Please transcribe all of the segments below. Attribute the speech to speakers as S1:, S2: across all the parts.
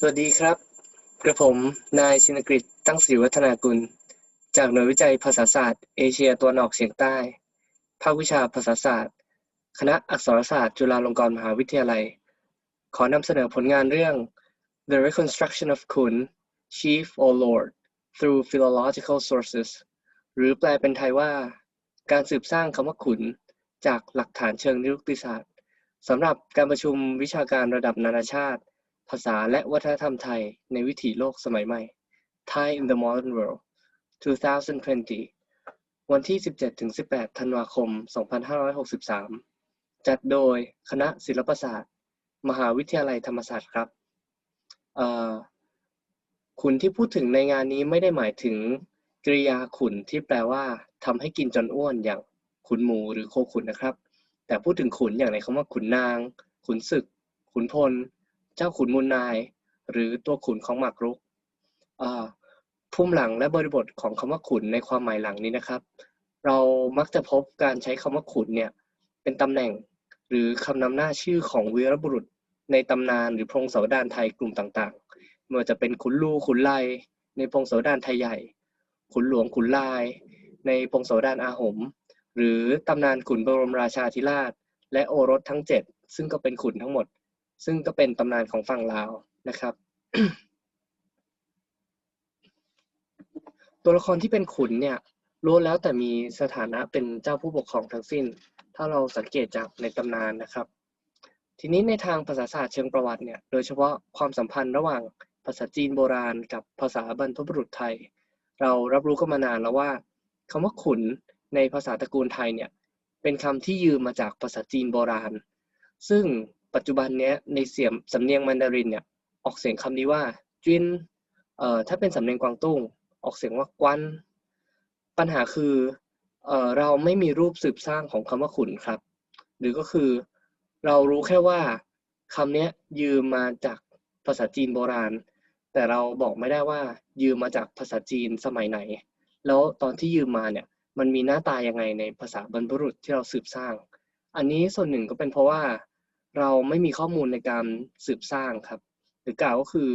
S1: สวัสดีครับ กระผม นายชินกฤษตั้งศรีวัฒนากุล จากหน่วยวิจัยภาษาศาสตร์เอเชียตะวันออกเฉียงใต้ ภาควิชาภาษาศาสตร์ คณะอักษรศาสตร์ จุฬาลงกรณ์มหาวิทยาลัย ขอนำเสนอผลงานเรื่อง The Reconstruction of Kun Chief or Lord Through Philological Sources หรือแปลเป็นไทยว่า การสืบสร้างคำว่าขุน จากหลักฐานเชิงนิรุกติศาสตร์สำหรับการประชุมวิชาการระดับนานาชาติ ภาษาและวัฒนธรรมไทยในวิถีโลกสมัยใหม่ Thai in the Modern World 2020 วันที่ 17-18 ธันวาคม 2563 จัดโดยคณะศิลปศาสตร์ มหาวิทยาลัยธรรมศาสตร์ครับขุนที่พูดถึงในงานนี้ไม่ได้หมายถึงกริยาขุนที่แปลว่าทำให้กินจนอ้วนอย่างขุนหมูหรือโคขุนนะครับ แต่พูดถึงขุนอย่างในคำว่าขุนนาง ขุนศึก ขุนพล เจ้าขุนมูลนาย หรือตัวขุนของหมากรุกอ่าภูมิหลังและบริบทของคำว่าขุนในความหมายหลังนี้นะครับ เรามักจะพบการใช้คำว่าขุนเนี่ยเป็นตำแหน่งหรือคำนำหน้าชื่อของวีรบุรุษ ในตำนานหรือพงศาวดารไทยกลุ่มต่างๆไม่ว่าจะเป็นขุนลูขุนไลในพงศาวดารไทยใหญ่ ขุนหลวงขุนลาย ในพงศาวดารอาหม หรือตำนานขุนบรมราชาธิราช และโอรสทั้งเจ็ดซึ่งก็เป็นขุนทั้งหมด ซึ่งก็เป็นตำนานของฝั่งลาวนะครับ ตัวละครที่เป็นขุนเนี่ยล้วนแล้วแต่มีสถานะเป็นเจ้าผู้ปกครองทั้งสิ้น ถ้าเราสังเกตจากในตำนานนะครับ ทีนี้ในทางภาษาศาสตร์เชิงประวัติเนี่ย โดยเฉพาะความสัมพันธ์ระหว่างภาษาจีนโบราณกับภาษาบรรพบุรุษไทย เรารับรู้กันมานานแล้วว่าคำว่าขุนในภาษาตระกูลไทยเนี่ย เป็นคำที่ยืมมาจากภาษาจีนโบราณ ซึ่ง ปัจจุบันเนี้ยในเสียงสำเนียงมันดารินเนี่ยออกเสียงคำนี้ว่าจินเอ่อถ้าเป็นสำเนียงกวางตุ้งออกเสียงว่ากวนปัญหาคือเอ่อเราไม่มีรูปสืบสร้างของคำว่าขุนครับ หรือก็คือเรารู้แค่ว่าคำนี้ยืมมาจากภาษาจีนโบราณ แต่เราบอกไม่ได้ว่ายืมมาจากภาษาจีนสมัยไหน แล้วตอนที่ยืมมาเนี่ยมันมีหน้าตายังไงในภาษาบรรพบุรุษที่เราสืบสร้าง อันนี้ส่วนหนึ่งก็เป็นเพราะว่า เราไม่มีข้อมูลในการสืบสร้างครับ หรือกล่าวก็คือ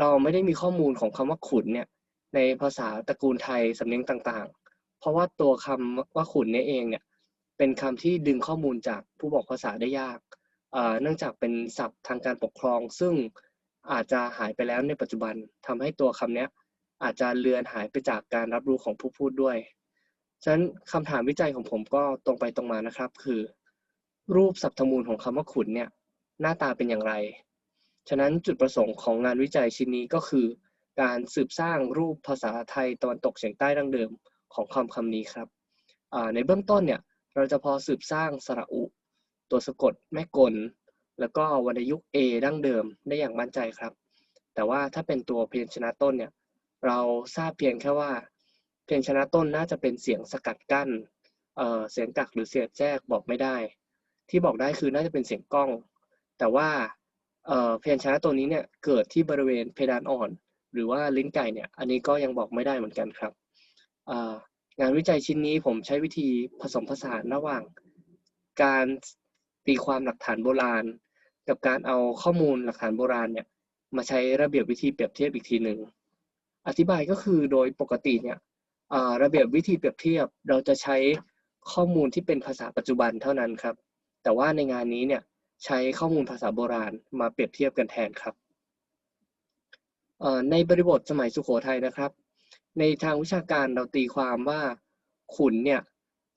S1: เราไม่ได้มีข้อมูลของคำว่าขุนเนี่ยในภาษาตระกูลไทยสำเนียงต่างๆ เพราะว่าตัวคำว่าขุนเนี่ยเองเนี่ยเป็นคำที่ดึงข้อมูลจากผู้บอกภาษาได้ยากเนื่องจากเป็นศัพท์ทางการปกครอง ซึ่งอาจจะหายไปแล้วในปัจจุบันทำให้ตัวคำนี้อาจจะเลือนหายไปจากการรับรู้ของผู้พูดด้วย ฉะนั้นคำถามวิจัยของผมก็ตรงไปตรงมานะครับ คือ รูปสัพทมูลของคำว่าขุนเนี่ยหน้าตาเป็นอย่างไร ฉะนั้นจุดประสงค์ของงานวิจัยชิ้นนี้ก็คือ การสืบสร้างรูปภาษาไทยตะวันตกเฉียงใต้ดั้งเดิมของคำคำนี้ครับ ในเบื้องต้นเนี่ยเราจะพอสืบสร้างสระอุ ตัวสะกดแม่กล แล้วก็วรรณยุกต์ A ดั้งเดิมได้อย่างมั่นใจครับ แต่ว่าถ้าเป็นตัวพยัญชนะต้นเนี่ยเราทราบเพียงแค่ว่าพยัญชนะต้นน่าจะเป็นเสียงสกัดกั้นเเสียงกักหรือเสียงแทรกบอกไม่ได้ ที่บอกได้คือน่าจะเป็นเสียงกล้อง แต่ว่าพยัญชนะตัวนี้เนี่ยเกิดที่บริเวณเพดานอ่อน หรือว่าลิ้นไก่เนี่ยอันนี้ก็ยังบอกไม่ได้เหมือนกันครับงานวิจัยชิ้นนี้ผมใช้วิธีผสมผสานระหว่าง การตีความหลักฐานโบราณ กับการเอาข้อมูลหลักฐานโบราณเนี่ยมาใช้ระเบียบวิธีเปรียบเทียบอีกทีหนึ่งอธิบายก็คือโดยปกติเนี่ยระเบียบวิธีเปรียบเทียบ เราจะใช้ข้อมูลที่เป็นภาษาปัจจุบันเท่านั้นครับ แต่ว่าในงานนี้เนี่ยใช้ข้อมูลภาษาโบราณมาเปรียบเทียบกันแทนครับในบริบทสมัยสุโขทัยนะครับ ในทางวิชาการเราตีความว่าขุนเนี่ย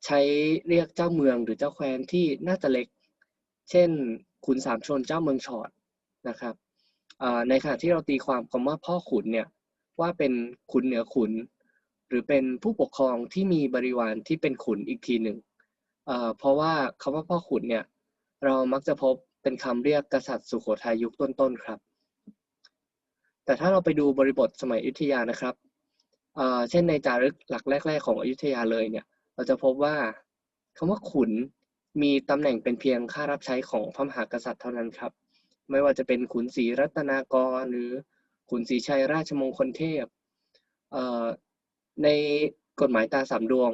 S1: ใช้เรียกเจ้าเมืองหรือเจ้าแคว้นที่น่าจะเล็ก เช่น ขุนสามชนเจ้าเมืองชอดนะครับในขณะที่เราตีความคำว่าพ่อขุนเนี่ยว่าเป็นขุนเหนือขุน หรือเป็นผู้ปกครองที่มีบริวารที่เป็นขุนอีกทีหนึ่ง เพราะว่าคำว่าพ่อขุนเนี่ย เรามักจะพบเป็นคำเรียกกษัตริย์สุโขทัยยุคต้นๆครับ แต่ถ้าเราไปดูบริบทสมัยอยุธยานะครับเช่นในจารึกหลักแรก ๆ ของอยุธยาเลยเนี่ย เราจะพบว่าคำว่าขุนมีตำแหน่งเป็นเพียงข้ารับใช้ของพระมหากษัตริย์เท่านั้นครับ ไม่ว่าจะเป็นขุนศรีรัตนากร หรือขุนศรีชัยราชมงคลเทพในกฎหมายตาสามดวง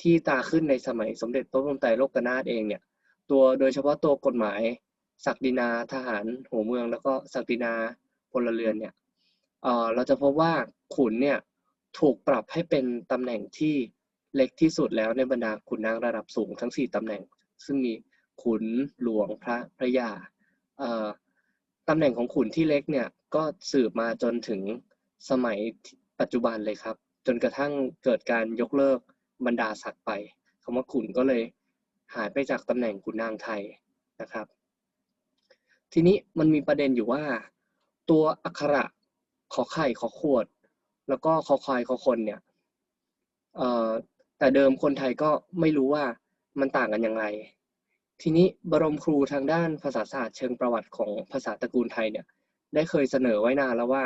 S1: ที่ตาขึ้นในสมัยสมเด็จพระบรมไตรโลกนาถเองเนี่ย ตัวโดยเฉพาะตัวกฎหมายศักดินาทหารหัวเมือง แล้วก็ศักดินาพลเรือนเนี่ยเเราจะพบว่าขุนเนี่ยถูกปรับให้เป็นตำแหน่งที่เล็กที่สุดแล้วในบรรดาขุนนางระดับสูงทั้ง 4ตำแหน่ง ซึ่งมีขุนหลวงพระพระยาตำแหน่งของขุนที่เล็กเนี่ยก็สืบมาจนถึงสมัยปัจจุบันเลยครับ จนกระทั่งเกิดการยกเลิก บรรดาศักดิ์ไปคำว่าขุนก็เลยหายไปจากตำแหน่งขุนนางไทยนะครับ ทีนี้มันมีประเด็นอยู่ว่า ตัวอักขระขอไข่ขอขวด แล้วก็ขอควายขอคนเนี่ยแต่เดิมคนไทยก็ไม่รู้ว่ามันต่างกันย่างไรทีนี้บรมครูทางด้านภาษาศาสตร์เชิงประวัติของภาษาตระกูลไทยเนี่ย ได้เคยเสนอไว้นานแล้วว่า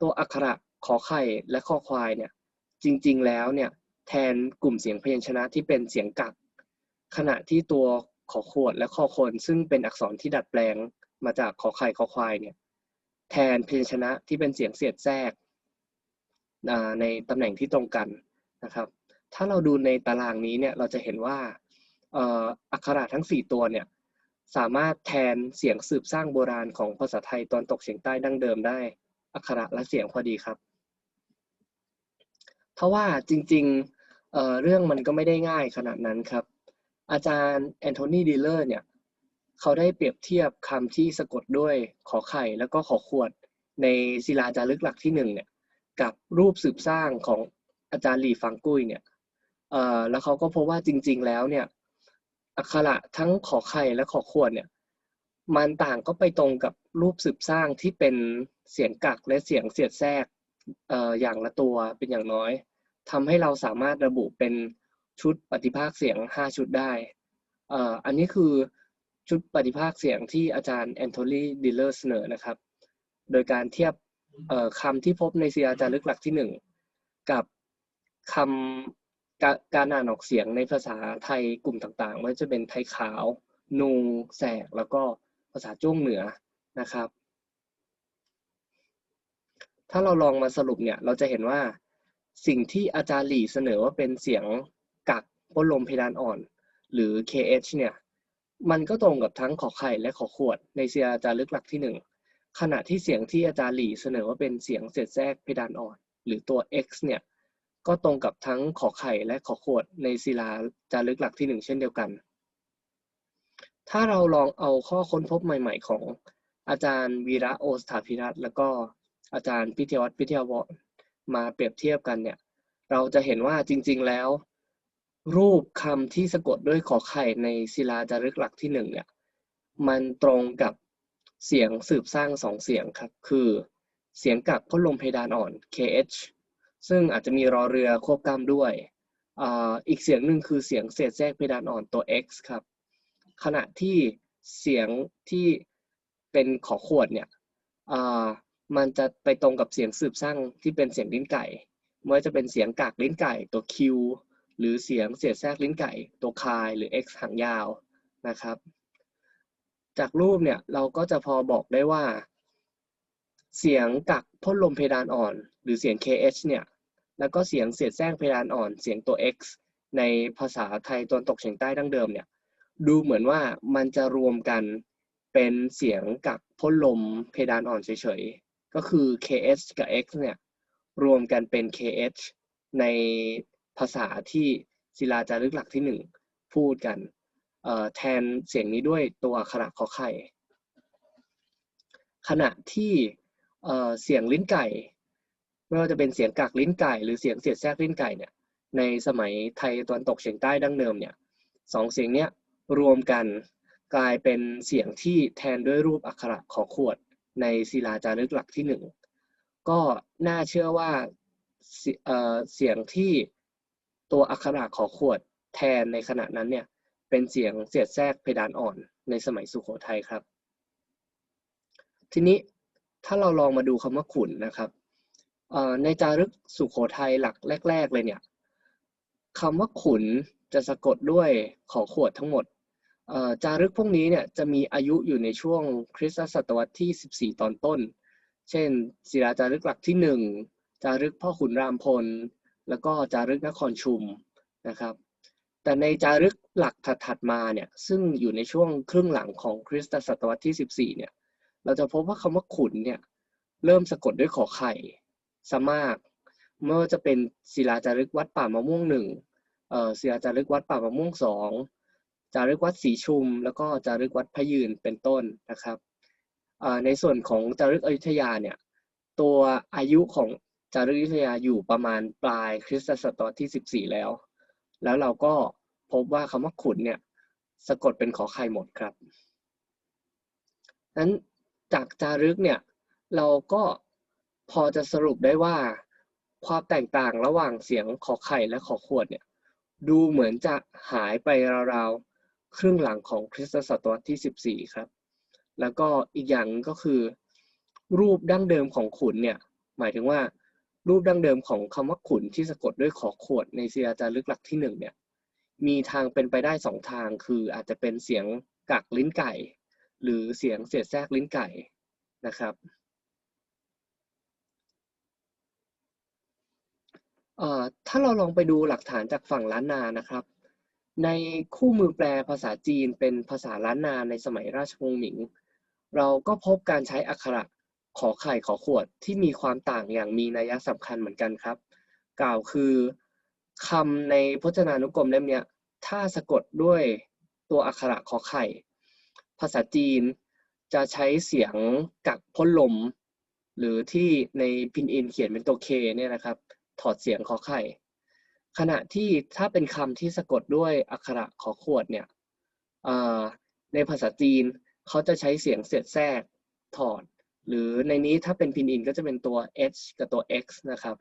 S1: ตัวอักขระขอไข่และขอควายเนี่ย จริง ๆ แล้วเนี่ยแทนกลุ่มเสียงพยัญชนะที่เป็นเสียงกัก ขณะที่ตัวขอขวดและขอคนซึ่งเป็นอักษรที่ดัดแปลงมาจากขอไข่ขอควายเนี่ยแทนพยัญชนะที่เป็นเสียงเสียดแทรกในตำแหน่งที่ตรงกันนะครับ ถ้าเราดูในตารางนี้เนี่ยเราจะเห็นว่าอักขระทั้ง 4 ตัวเนี่ยสามารถแทนเสียงสืบสร้างโบราณของภาษาไทยตอนตกเฉียงใต้ดั้งเดิมได้ อักขระและเสียงพอดีครับ เพราะว่าจริงๆเเรื่องมันก็ไม่ได้ง่ายขนาดนั้นครับ อาจารย์แอนโทนีดีเลอร์เนี่ยเขาได้เปรียบเทียบคำที่สะกดด้วยขอไข่แล้วก็ขอขวดในศิลาจารึกหลักที่หนึ่งเนี่ยกับรูปสืบสร้างของอาจารย์หลีฟังกุ้ยเนี่ยแล้วเขาก็พบว่าจริง ๆ แล้วเนี่ยอักขระทั้งขอไข่และขอขวดเนี่ยมันต่างก็ไปตรงกับรูปสืบสร้างที่เป็นเสียงกักและเสียงเสียดแทรก อ่ออย่างละตัวเป็นอย่างน้อยทำให้เราสามารถระบุเป็นชุดปฏิภาคเสียง 5 ชุดได้เอ่ออันนี้คือชุดปฏิภาคเสียงที่อาจารย์แอนโทนีดิลเลอร์เสนอนะครับ โดยการเทียบคำที่พบในเสียจารึกหลักที่หนึ่งกับคำกการอ่านออกเสียงในภาษาไทยกลุ่มต่างๆไม่ว่าจะเป็นไทยขาว นู แสก แล้วก็ภาษาจ้วงเหนือนะครับ ถ้าเราลองมาสรุปเนี่ย เราจะเห็นว่าสิ่งที่อาจารย์หลี่เสนอว่าเป็นเสียงกักพ้นลมเพดานอ่อน หรือ KH เนี่ย มันก็ตรงกับทั้งขอไข่และขอขวด ในเสียจารึกหลักที่หนึ่งขณะที่เสียงที่อาจารย์หลี่เสนอว่าเป็นเสียงเศษแทรกเพดานอ่อน หรือตัว x เนี่ย ก็ตรงกับทั้งขอไข่และขอขวด ในศิลาจารึกหลักที่หนึ่งเช่นเดียวกัน ถ้าเราลองเอาข้อค้นพบใหม่ ๆ ของอาจารย์วีระโอสถาพิรัตแล้วก็ อาจารย์พิทยวัฒน์พิทยาวรมาเปรียบเทียบกันเนี่ย เราจะเห็นว่าจริง ๆแล้ว รูปคำที่สะกดด้วยขอไข่ในศิลาจารึกหลักที่หนึ่งเนี่ยมันตรงกับเสียงสืบสร้างสองเสียงครับ คือเสียงกักพ่นลมเพดานอ่อน KH ซึ่งอาจจะมีรอเรือควบกล้ำด้วยอีกเสียงหนึ่งคือเสียงเศษแทรกเพดานอ่อนตัว X ครับ ขณะที่เสียงที่เป็นขอขวดเนี่ย มันจะไปตรงกับเสียงสืบสร้างที่เป็นเสียงลิ้นไก่ไม่ว่าจะเป็นเสียงกากลิ้นไก่ตัว Q หรือเสียงเศษแทรกลิ้นไก่ตัวคายหรือ X หางยาวนะครับ จากรูปเนี่ยเราก็จะพอบอกได้ว่า เสียงกักพ่นลมเพดานอ่อน หรือเสียง KH เนี่ยแล้วก็เสียงเสียดแทรกเพดานอ่อน เสียงตัว X ในภาษาไทยตอนตกเฉียงใต้ดั้งเดิมเนี่ยดูเหมือนว่ามันจะรวมกันเป็นเสียงกักพ่นลมเพดานอ่อนเฉย ก็คือ KH กับ X เนี่ยรวมกันเป็น KH ในภาษาที่ศิลาจารึกหลักที่หนึ่งพูดกันแทนเสียงนี้ด้วยตัวอักขระขอไข่ ขณะที่เสียงลิ้นไก่ ไม่ว่าจะเป็นเสียงกากลิ้นไก่ หรือเสียงเสียดแทรกลิ้นไก่เนี่ยในสมัยไทยตะวันตกเฉียงใต้ดั้งเดิมเนี่ยสองเสียงเนี้ยรวมกันกลายเป็นเสียงที่แทนด้วยรูปอักขระขอขวด ในศิลาจารึกหลักที่หนึ่งก็น่าเชื่อว่าเสียงที่ตัวอักขระขอขวดแทนในขณะนั้นเนี่ยเป็นเสียงเสียดแทรกเพดานอ่อนในสมัยสุโขทัยครับ ทีนี้ถ้าเราลองมาดูคำว่าขุนนะครับในจารึกสุโขทัยหลักแรก ๆ เลยเนี่ยคำว่าขุนจะสะกดด้วยขอขวดทั้งหมด จารึกพวกนี้เนี่ยจะมีอายุอยู่ในช่วงคริสตศตวรรษที่ 14 ตอนต้น เช่น ศิลาจารึกหลักที่ 1 จารึกพ่อขุนรามพล แล้วก็จารึกนครชุมนะครับ แต่ในจารึกหลักถัดๆมาเนี่ยซึ่งอยู่ในช่วงครึ่งหลังของคริสตศตวรรษที่ 14 เนี่ยเราจะพบว่าคำว่าขุนเนี่ยเริ่มสะกดด้วยขอไข่ซะมากไม่ว่าจะเป็นศิลาจารึกวัดป่ามะม่วงหนึ่งศิลาจารึกวัดป่ามะม่วงสอง จารึกวัดศรีชุม แล้วก็จารึกวัดพยืนเป็นต้นนะครับในส่วนของจารึกอยุธยาเนี่ยตัวอายุของจารึกอยุธยาอยู่ประมาณปลายคริสตศตวรรษที่ 14 แล้ว แล้วเราก็พบว่าคำว่าขุนเนี่ยสะกดเป็นขอไข่หมดครับนั้นจากจารึกเนี่ยเราก็พอจะสรุปได้ว่าความแตกต่างระหว่างเสียงขอไข่และขอขวดเนี่ยดูเหมือนจะหายไปราวๆ ครึ่งหลังของคริสตศตวรรษที่ 14 ครับ แล้วก็อีกอย่างก็คือ รูปดั้งเดิมของขุนเนี่ยหมายถึงว่ารูปดั้งเดิมของคำว่าขุนที่สะกดด้วยขอขวดในเสียจารึกหลักที่หนึ่งเนี่ยมีทางเป็นไปได้สองทางคืออาจจะเป็นเสียงกักลิ้นไก่ หรือเสียงเสียดแทรกลิ้นไก่นะครับถ้าเราลองไปดูหลักฐานจากฝั่งล้านนานะครับ ในคู่มือแปลภาษาจีนเป็นภาษาล้านนาในสมัยราชวงศ์หมิง เราก็พบการใช้อักขระขอไข่ขอขวดที่มีความต่างอย่างมีนัยสำคัญเหมือนกันครับ กล่าวคือคำในพจนานุกรมเล่มนี้ถ้าสะกดด้วยตัวอักขระขอไข่ ภาษาจีนจะใช้เสียงกักพ่นลม หรือที่ในพินอินเขียนเป็นตัวเคเนี่ยนะครับ ถอดเสียงขอไข่ ขณะที่ถ้าเป็นคำที่สะกดด้วยอักขระขอขวดเนี่ยในภาษาจีนเขาจะใช้เสียงเสียดแทรกถอด หรือในนี้ถ้าเป็นพินอินก็จะเป็นตัว h กับตัว x นะครับ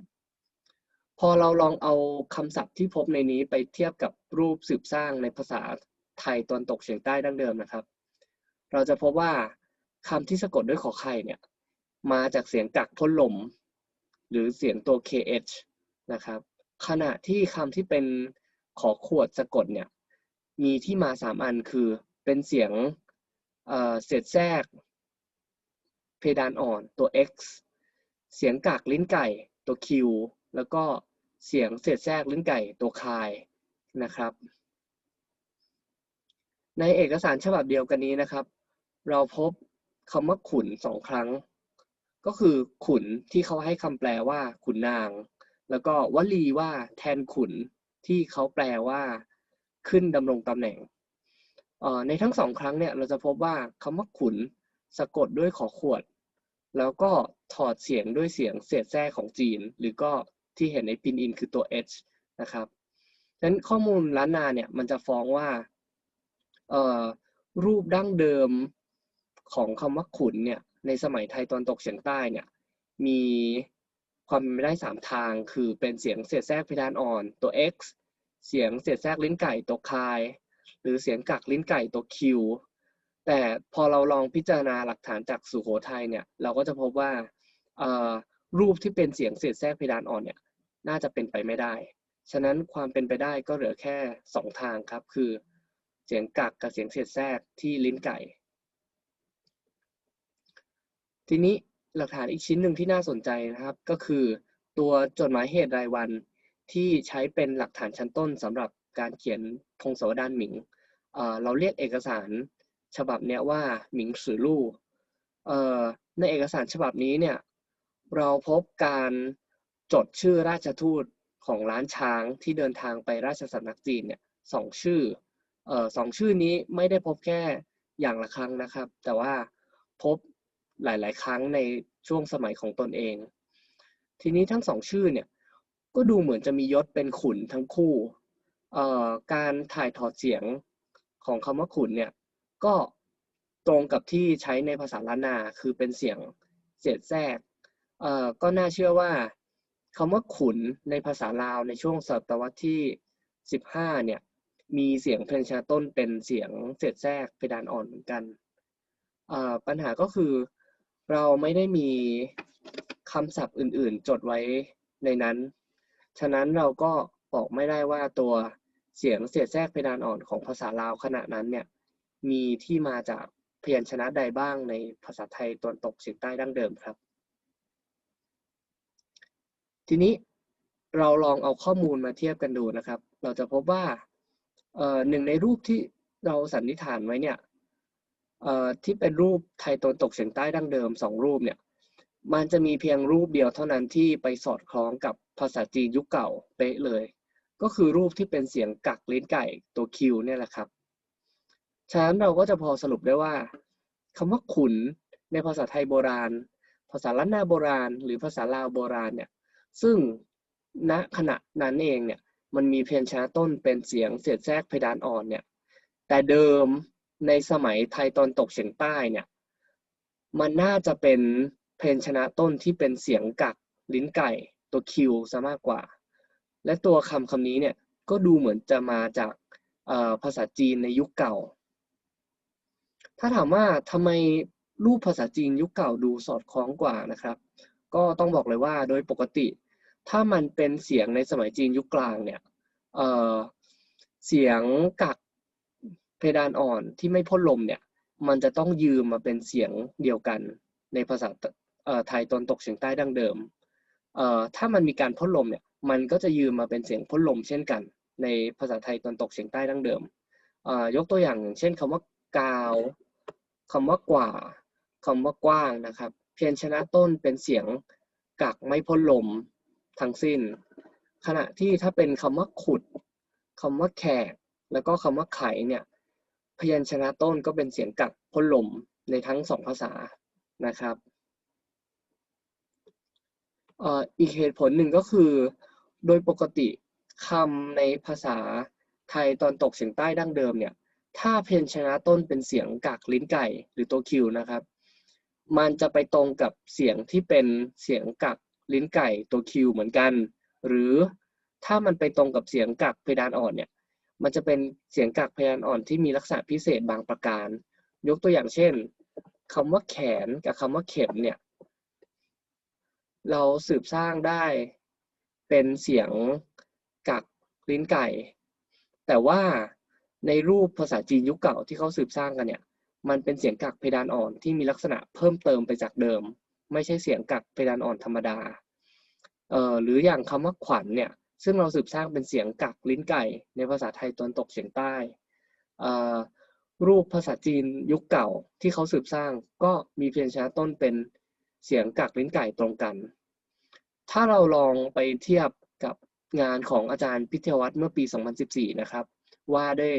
S1: พอเราลองเอาคำศัพท์ที่พบในนี้ไปเทียบกับรูปสืบสร้างในภาษาไทยตอนตกเฉียงใต้ดั้งเดิมนะครับ เราจะพบว่าคำที่สะกดด้วยขอไข่เนี่ยมาจากเสียงกักพ่นลม หรือเสียงตัว kh นะครับ ขณะที่คำที่เป็นขอขวดสะกดเนี่ยมีที่มาสามอันคือเป็นเสียงเศษแทรก เพดานอ่อนตัว x เสียงกากลิ้นไก่ตัว q แล้วก็เสียงเศษแทรกลิ้นไก่ตัวคายนะครับ ในเอกสารฉบับเดียวกันนี้นะครับ เราพบคำว่าขุนสองครั้ง ก็คือขุนที่เขาให้คำแปลว่าขุนนาง แล้วก็วลีว่าแทนขุนที่เขาแปลว่าขึ้นดำรงตำแหน่งในทั้งสองครั้งเนี่ยเราจะพบว่าคำว่าขุนสะกดด้วยขอขวด แล้วก็ถอดเสียงด้วยเสียงเศษแทรกของจีน หรือก็ที่เห็นในพินอินคือตัว h นะครับดังนั้นข้อมูลล้านนาเนี่ยมันจะฟ้องว่ารูปดั้งเดิมของคำว่าขุนเนี่ยในสมัยไทยตอนตกเฉียงใต้เนี่ยมี ความเป็นไปได้สามทาง คือเป็นเสียงเสียดแทรกเพดานอ่อนตัว x เสียงเสียดแทรกลิ้นไก่ตัวคาย หรือเสียงกักลิ้นไก่ตัว q แต่พอเราลองพิจารณาหลักฐานจากสุโขทัยเนี่ยเราก็จะพบว่ารูปที่เป็นเสียงเสียดแทรกเพดานอ่อนเนี่ยน่าจะเป็นไปไม่ได้ ฉะนั้นความเป็นไปได้ก็เหลือแค่สองทางครับ คือ เสียงกักกับเสียงเสียดแทรกที่ลิ้นไก่ ทีนี้ หลักฐานอีกชิ้นหนึ่งที่น่าสนใจนะครับ ก็คือ ตัวจดหมายเหตุรายวันที่ใช้เป็นหลักฐานชั้นต้นสำหรับการเขียนพงศาวดารหมิงเราเรียกเอกสารฉบับนี้ว่าหมิงสือลู่ในเอกสารฉบับนี้เนี่ยเราพบการจดชื่อราชทูตของร้านช้างที่เดินทางไปราชสำนักจีนเนี่ยสองชื่อสองชื่อนี้ไม่ได้พบแค่อย่างละครั้งนะครับ แต่ว่าพบ หลาย ๆ ครั้งในช่วงสมัยของตนเอง ทีนี้ทั้งสองชื่อเนี่ยก็ดูเหมือนจะมียศเป็นขุนทั้งคู่ การถ่ายถอดเสียงของคำว่าขุนเนี่ยก็ตรงกับที่ใช้ในภาษาล้านนาคือเป็นเสียงเสียดแทรกก็น่าเชื่อว่าคำว่าขุนในภาษาลาวในช่วงศตวรรษที่ 15 เนี่ยมีเสียงเพลงชาต้นเป็นเสียงเสียดแทรกเพดานอ่อนเหมือนกัน ปัญหาก็คือ เราไม่ได้มีคำศัพท์อื่นๆ จดไว้ในนั้น ฉะนั้นเราก็บอกไม่ได้ว่าตัวเสียงเสียดแทรกเพดานอ่อนของภาษาลาวขณะนั้นเนี่ยมีที่มาจากพยัญชนะใดบ้างในภาษาไทยตอนตกเฉียงใต้ดั้งเดิมครับ ทีนี้เราลองเอาข้อมูลมาเทียบกันดูนะครับ เราจะพบว่าหนึ่งในรูปที่เราสันนิษฐานไว้เนี่ย ที่เป็นรูปไทยตนตกเฉียงใต้ดั้งเดิมสองรูปเนี่ยมันจะมีเพียงรูปเดียวเท่านั้นที่ไปสอดคล้องกับภาษาจีนยุคเก่าเป๊ะเลย ก็คือรูปที่เป็นเสียงกักลิ้นไก่ตัวคิวเนี่ยแหละครับฉะนั้นเราก็จะพอสรุปได้ว่าคำว่าขุนในภาษาไทยโบราณ ภาษาล้านนาโบราณ หรือภาษาลาวโบราณเนี่ยซึ่งณขณะนั้นเองเนี่ยมันมีเพียงชนะต้นเป็นเสียงเสียดแทรกเพดานอ่อนเนี่ยแต่เดิม ในสมัยไทยตอนตกเฉียงใต้เนี่ย มันน่าจะเป็นเพนชนะต้นที่เป็นเสียงกักลิ้นไก่ตัวคิวซะมากกว่า และตัวคำคำนี้เนี่ยก็ดูเหมือนจะมาจากภาษาจีนในยุคเก่า ถ้าถามว่าทำไมรูปภาษาจีนยุคเก่าดูสอดคล้องกว่านะครับ ก็ต้องบอกเลยว่าโดยปกติ ถ้ามันเป็นเสียงในสมัยจีนยุคกลางเนี่ยเเสียงกัก เพดานอ่อนที่ไม่พ่นลมเนี่ย มันจะต้องยืมมาเป็นเสียงเดียวกันในภาษาไทยตอนตกเฉียงใต้ดั้งเดิม ถ้ามันมีการพ่นลมเนี่ย มันก็จะยืมมาเป็นเสียงพ่นลมเช่นกัน ในภาษาไทยตอนตกเฉียงใต้ดั้งเดิม ยกตัวอย่างเช่นคำว่ากาวคำว่ากว่าคำว่ากว้างนะครับ เพียรชนะต้นเป็นเสียงกักไม่พ่นลมทั้งสิ้น ขณะที่ถ้าเป็นคำว่าขุดคำว่าแขก แล้วก็คำว่าไขเนี่ย พยัญชนะต้นก็เป็นเสียงกักพ่นลมในทั้งสองภาษานะครับอีกเหตุผลหนึ่งก็คือ โดยปกติคำในภาษาไทยตอนตกเฉียงใต้ดั้งเดิมเนี่ย ถ้าเพนชนะต้นเป็นเสียงกักลิ้นไก่หรือตัวคิวนะครับ มันจะไปตรงกับเสียงที่เป็นเสียงกักลิ้นไก่ตัวคิวเหมือนกัน หรือถ้ามันไปตรงกับเสียงกักเพดานอ่อนเนี่ย มันจะเป็นเสียงกักเพดานอ่อนที่มีลักษณะพิเศษบางประการ ยกตัวอย่างเช่นคำว่าแขนกับคำว่าเข็มเนี่ย เราสืบสร้างได้เป็นเสียงกักลิ้นไก่ แต่ว่าในรูปภาษาจีนยุคเก่าที่เขาสืบสร้างกันเนี่ย มันเป็นเสียงกักเพดานอ่อนที่มีลักษณะเพิ่มเติมไปจากเดิม ไม่ใช่เสียงกักเพดานอ่อนธรรมดาเอ่อหรืออย่างคำว่าขวัญเนี่ย ซึ่งเราสืบสร้างเป็นเสียงกักลิ้นไก่ ในภาษาไทยตอนตกเฉียงใต้รูปภาษาจีนยุคเก่าที่เขาสืบสร้างก็มีเพียงชนะต้นเป็นเสียงกักลิ้นไก่ตรงกัน ถ้าเราลองไปเทียบกับงานของอาจารย์พิทยวัฒน์เมื่อปี 2014 นะครับ ว่าด้วย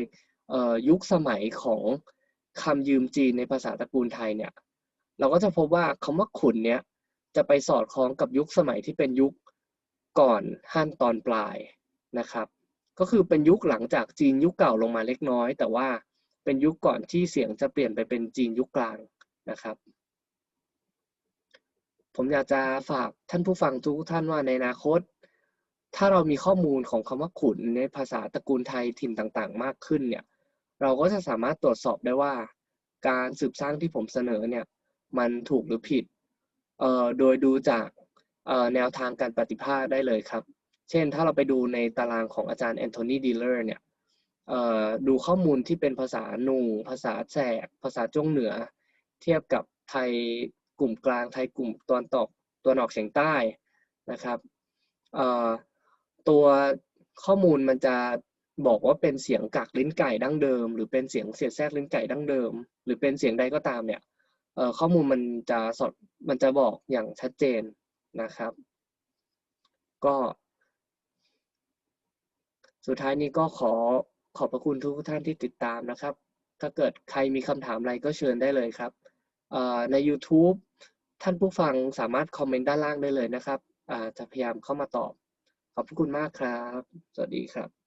S1: ยุคสมัยของคำยืมจีนในภาษาตระกูลไทยเนี่ย เราก็จะพบว่าคำว่าขุนเนี้ยจะไปสอดคล้องกับยุคสมัยที่เป็นยุค ก่อนฮั่นตอนปลายนะครับ ก็คือเป็นยุคหลังจากจีนยุคเก่าลงมาเล็กน้อย แต่ว่าเป็นยุคก่อนที่เสียงจะเปลี่ยนไปเป็นจีนยุคกลางนะครับ ผมอยากจะฝากท่านผู้ฟังทุกท่านว่าในอนาคต ถ้าเรามีข้อมูลของคำว่าขุนในภาษาตระกูลไทยถิ่นต่างๆ มากขึ้นเนี่ยเราก็จะสามารถตรวจสอบได้ว่า การสืบสร้างที่ผมเสนอเนี่ยมันถูกหรือผิดเอ่อโดยดูจาก แนวทางการปฏิภาณได้เลยครับ เช่นถ้าเราไปดูในตารางของอาจารย์แอนโทนีดีเลอร์เนี่ยดูข้อมูลที่เป็นภาษาหนูภาษาแสกภาษาจ้งเหนือ เทียบกับไทยกลุ่มกลางไทยกลุ่มตอนตกตัวนออกเฉียงใต้นะครับตัวข้อมูลมันจะบอกว่าเป็นเสียงกักลิ้นไก่ดั้งเดิม หรือเป็นเสียงเสียดแทรกลิ้นไก่ดั้งเดิม หรือเป็นเสียงใดก็ตามเนี่ยข้อมูลมันจะสดมันจะบอกอย่างชัดเจน นะครับ ก็ สุดท้ายนี้ก็ขอขอบพระคุณทุกท่านที่ติดตามนะครับ ถ้าเกิดใครมีคำถามอะไรก็เชิญได้เลยครับใน YouTube ท่านผู้ฟังสามารถคอมเมนต์ด้านล่างได้เลยนะครับจะพยายามเข้ามาตอบ ขอบพระคุณมากครับ สวัสดีครับ